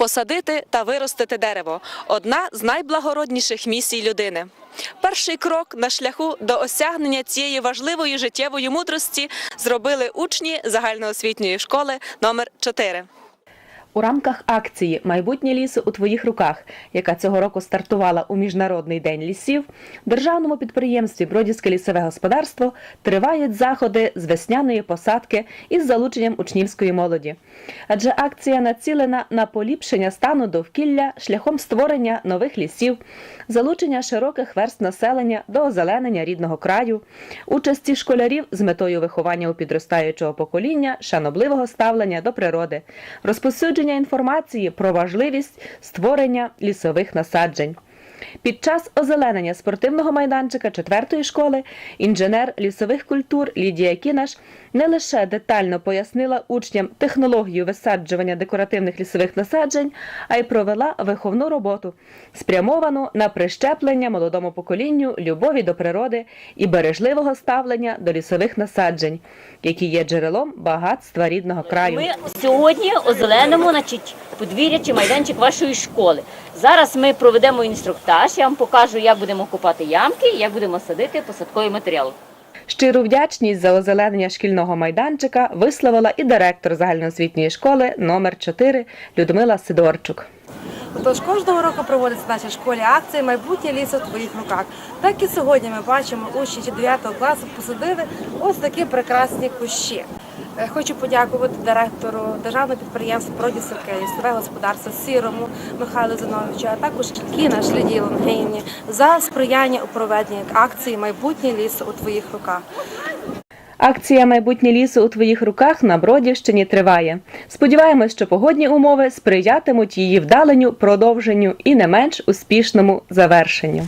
посадити та виростити дерево одна з найблагородніших місій людини. Перший крок на шляху до осягнення цієї важливої життєвої мудрості зробили учні загальноосвітньої школи номер 4 У рамках акції Майбутнє лісу у твоїх руках, яка цього року стартувала у Міжнародний день лісів, державному підприємстві Бродівське лісове господарство тривають заходи з весняної посадки із залученням учнівської молоді. Адже акція націлена на поліпшення стану довкілля шляхом створення нових лісів, залучення широких верст населення до озеленення рідного краю, участі школярів з метою виховання у підростаючого покоління, шанобливого ставлення до природи, розповсюдження інформації про важливість створення лісових насаджень. Під час озеленення спортивного майданчика четвертої школи інженер лісових культур Лідія Кінаш не лише детально пояснила учням технологію висаджування декоративних лісових насаджень, а й провела виховну роботу, спрямовану на прищеплення молодому поколінню любові до природи і бережливого ставлення до лісових насаджень, які є джерелом багатства рідного краю. Ми сьогодні озеленимо значить, подвір'я чи майданчик вашої школи. Зараз ми проведемо інструктаж, я вам покажу, як будемо копати ямки, як будемо садити посадковий матеріал. Щиру вдячність за озеленення шкільного майданчика висловила і директор загальноосвітньої школи номер 4 Людмила Сидорчук. Тож кожного року проводиться в нашій школі акція Майбутнє лісо в твоїх руках. Так і сьогодні ми бачимо, учні 9 класу посадили ось такі прекрасні кущі. Е, Хочу подякувати директору державного підприємства «Продюсерке лісове господарство Сірому Михайлу Зиновичу, а також Кінаш Лідії Лонгейні за сприяння у проведенні акції Майбутнє лісо у твоїх руках. Акція Майбутнє лісу у твоїх руках на Бродівщині триває. Сподіваємось, що погодні умови сприятимуть її вдаленню, продовженню і не менш успішному завершенню.